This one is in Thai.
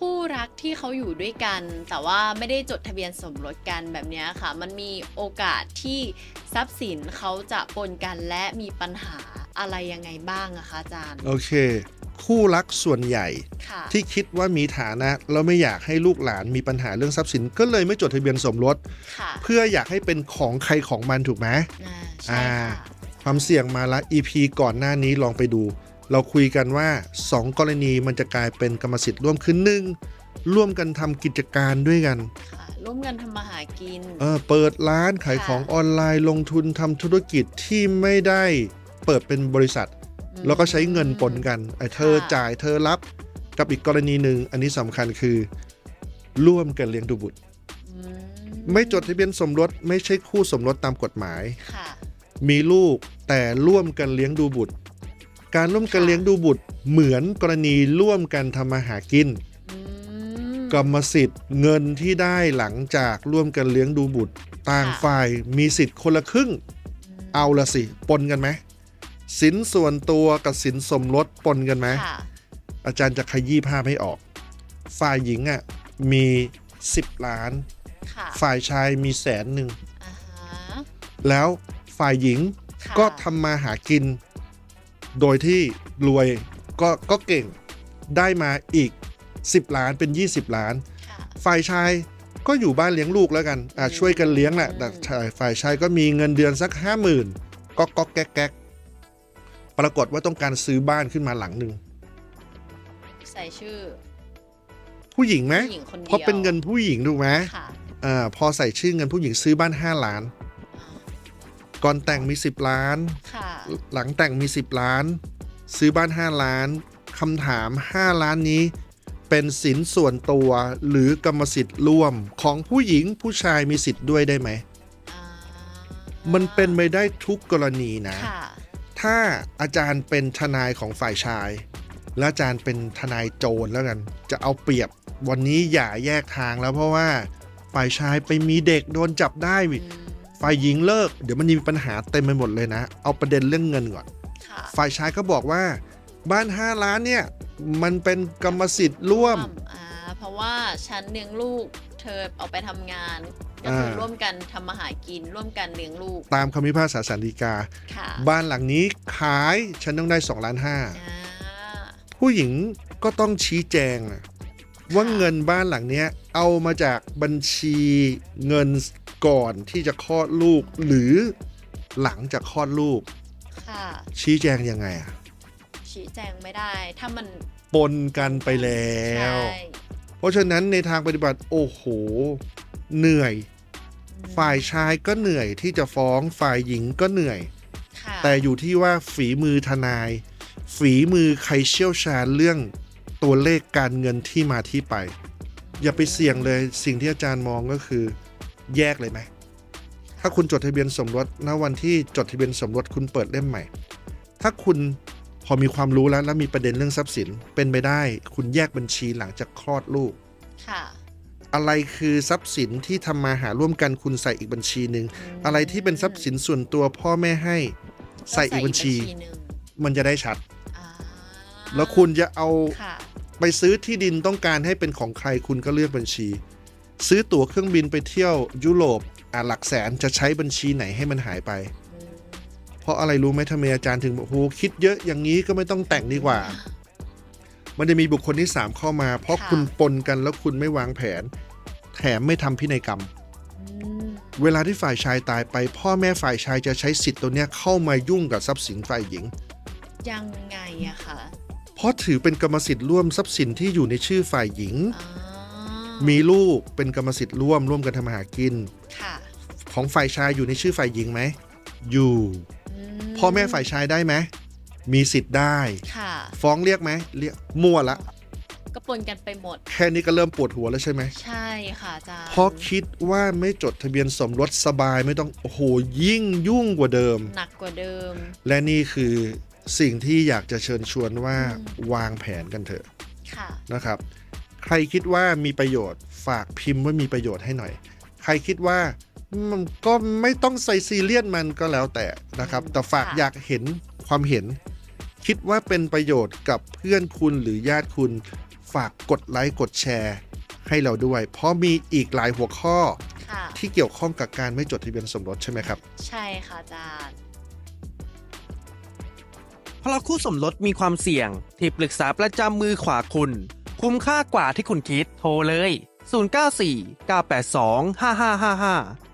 คู่รักที่เขาอยู่ด้วยกัน แต่ว่าไม่ได้จดทะเบียนสมรสกันแบบเนี้ยค่ะ มันมีโอกาสที่ทรัพย์สินเขาจะปนกันและมีปัญหาอะไรยังไงบ้างอะคะอาจารย์ โอเค คู่รักส่วนใหญ่ค่ะที่คิดว่ามีฐานะแล้วไม่อยากให้ลูกหลานมีปัญหาเรื่องทรัพย์สิน ก็เลยไม่จดทะเบียนสมรสค่ะเพื่ออยากให้เป็นของใครของมันถูกไหมอ่าใช่อ่าค่ะความเสี่ยงมาละ EP ก่อนหน้านี้ลองไปดู เราคุยกันว่า 2 กรณีมันจะกลายเป็นกรรมสิทธิ์ร่วมคือหนึ่งร่วมกันทำกิจการด้วยกันค่ะร่วมกันทำมาหากินเออเปิดร้านขายค่ะของออนไลน์ลงทุนทำธุรกิจที่ไม่ได้เปิดเป็นบริษัท แล้วก็ใช้เงินปนกันไอ้เธอค่ะจ่ายเธอรับกับอีกกรณีหนึ่งอันนี้สำคัญคือ ร่วมกันเลี้ยงดูบุตรอืไม่จดทะเบียนสมรสไม่ใช่คู่สมรสตามกฎหมายค่ะมีลูกแต่ร่วมกันเลี้ยงดูบุตร การร่วมกันค่ะเลี้ยงดูบุตรเหมือนกรณีร่วมกันทำมาหากินอืมกรรมสิทธิ์เงินที่ได้หลังจากร่วมกันเลี้ยงดูบุตร ต่างค่ะฝ่ายมีสิทธิ์คนละครึ่ง เอาละสิ ปนกันไหมสินส่วนตัวกับสินสมรสปนกันไหมค่ะอาจารย์จะขยี้ภาพให้ออก ฝ่ายหญิงอะมี 10 ล้านค่ะฝ่ายชายมีแสนหนึ่งอ่าฮะแล้วฝ่ายหญิงค่ะก็ทำมาหากิน โดยที่รวยก็ก็เก่งได้มาอีก 10 ล้านเป็น 20 ล้านค่ะฝ่ายชายก็อยู่บ้านเลี้ยงลูกแล้วกันอะอืมช่วยกันเลี้ยงแหละอืมแต่ชายฝ่ายชายก็มีเงินเดือนสักห้าหมื่นก็ก็แก๊กแก๊กปรากฏว่าต้องการซื้อบ้านขึ้นมาหลังหนึ่งใส่ชื่อ ผู้หญิงไหมผู้หญิงคนเดียวเพราะเป็นเงินผู้หญิงถูกไหมค่ะอ่าพอใส่ชื่อเงินผู้หญิงซื้อบ้าน5ล้าน ก่อนแต่งมี10ล้าน ค่ะ หลังแต่งมี 10 ล้าน ซื้อบ้าน 5 ล้านคำถาม 5 ล้านนี้ เป็นสินส่วนตัวหรือกรรมสิทธิ์ร่วมของผู้หญิงผู้ชายมีสิทธิ์ด้วยได้ไหมอ่ามันเป็นไปได้ทุกกรณีนะค่ะถ้าอาจารย์เป็นทนายของฝ่ายชาย และอาจารย์เป็นทนายโจรแล้วกัน จะเอาเปรียบวันนี้อย่าแยกทางแล้วเพราะว่าฝ่ายชายไปมีเด็กโดนจับได้อืม ฝ่ายหญิงเลิก เดี๋ยวมันมีปัญหาเต็มไปหมดเลยนะ เอาประเด็นเรื่องเงินก่อนค่ะฝ่ายชายก็บอกว่า บ้าน 5 ล้านเนี่ย มันเป็นกรรมสิทธิ์ร่วมอ่าเพราะว่าฉันเลี้ยงลูก เธอออกไปทำงานก็คืออ่าร่วมกันทำมาหากินร่วมกันเลี้ยงลูก ตามคำพิพากษาสารดีกาค่ะบ้านหลังนี้ขายฉันต้องได้2ล้านห้าอ่าผู้หญิงก็ต้องชี้แจงอะว่าเงินบ้านหลังเนี้ยเอามาจากบัญชีเงิน ก่อนที่จะคลอดลูก หรือหลังจากคลอดลูก ค่ะ ชี้แจงยังไงอะชี้แจงไม่ได้ ถ้ามันปนกันไปแล้ว ใช่เพราะฉะนั้นในทางปฏิบัติโอ้โห เหนื่อย ฝ่ายชายก็เหนื่อยที่จะฟ้องฝ่ายหญิงก็เหนื่อย ค่ะแต่อยู่ที่ว่าฝีมือทนาย ฝีมือใครเชี่ยวชาญเรื่องตัวเลขการเงินที่มาที่ไป อย่าไปเสี่ยงเลยสิ่งที่อาจารย์มองก็คือ แยกเลยไหม ถ้าคุณจดทะเบียนสมรสณวันที่จดทะเบียนสมรสคุณเปิดเล่มใหม่ ถ้าคุณพอมีความรู้แล้วแล้วมีประเด็นเรื่องทรัพย์สินเป็นไปได้ คุณแยกบัญชีหลังจากคลอดลูก ค่ะ อะไรคือทรัพย์สินที่ทำมาหาร่วมกันคุณใส่อีกบัญชีหนึ่งมอะไรที่เป็นทรัพย์สินส่วนตัวพ่อแม่ให้ใส่อีกบัญชีหนึ่งมันจะได้ชัดอ่าแล้วคุณจะเอาค่ะไปซื้อที่ดินต้องการให้เป็นของใครคุณก็เลือกบัญชี ซื้อตั๋วเครื่องบินไปเที่ยวยุโรปอะหลักแสนจะใช้บัญชีไหนให้มันหายไปอืมเพราะอะไรรู้ไหมทำไมอาจารย์ถึงบอกโหคิดเยอะอย่างนี้ก็ไม่ต้องแต่งดีกว่า มันจะมีบุคคลที่ 3 เข้ามา เพราะค่ะคุณปนกันแล้วคุณไม่วางแผน แถมไม่ทำพินัยกรรมอืมเวลาที่ฝ่ายชายตายไป พ่อแม่ฝ่ายชายจะใช้สิทธิ์ตัวเนี้ยเข้ามายุ่งกับทรัพย์สินฝ่ายหญิง ยังไงอะคะเพราะถือเป็นกรรมสิทธิ์ร่วมทรัพย์สินที่อยู่ในชื่อฝ่ายหญิงอ่า มีลูกเป็นกรรมสิทธิ์ร่วมร่วมกันทำมาหากิน ค่ะของฝ่ายชายอยู่ในชื่อฝ่ายหญิงไหม อยู่มพ่อแม่ฝ่ายชายได้ไหม มีสิทธิ์ได้ ค่ะ ฟ้องเรียกไหม เรียกมั่วละ ก็ปนกันไปหมด แค่นี้ก็เริ่มปวดหัวแล้วใช่ไหมใช่ค่ะอาจารย์เพราะคิดว่าไม่จดทะเบียนสมรสสบายไม่ต้อง โอ้โห ยิ่งยุ่งกว่าเดิม หนักกว่าเดิม และนี่คือสิ่งที่อยากจะเชิญชวนว่าอืม วางแผนกันเถอะค่ะ นะครับใค รคิดว่ามีประโยชน์ฝากพิมพ์ว่ามีประโยชน์ให้หน่อย ใครคิดว่ามันก็ไม่ต้องใส่ซีเรียสมันก็แล้วแต่นะครับ แต่ฝากค่ะอยากเห็นความเห็น คิดว่าเป็นประโยชน์กับเพื่อนคุณหรือญาติคุณ ฝากกดไลค์กดแชร์ ให้เราด้วย เพราะมีอีกหลายหัวข้อค่ะที่เกี่ยวข้องกับการไม่จดทะเบียนสมรสใช่ไหมครับ ใช่ค่ะอาจารย์เพราะคู่สมรสมีความเสี่ยงที่ปรึกษาประจำมือขวาคุณ คุ้มค่ากว่าที่คุณคิดโทรเลย 094 982 5555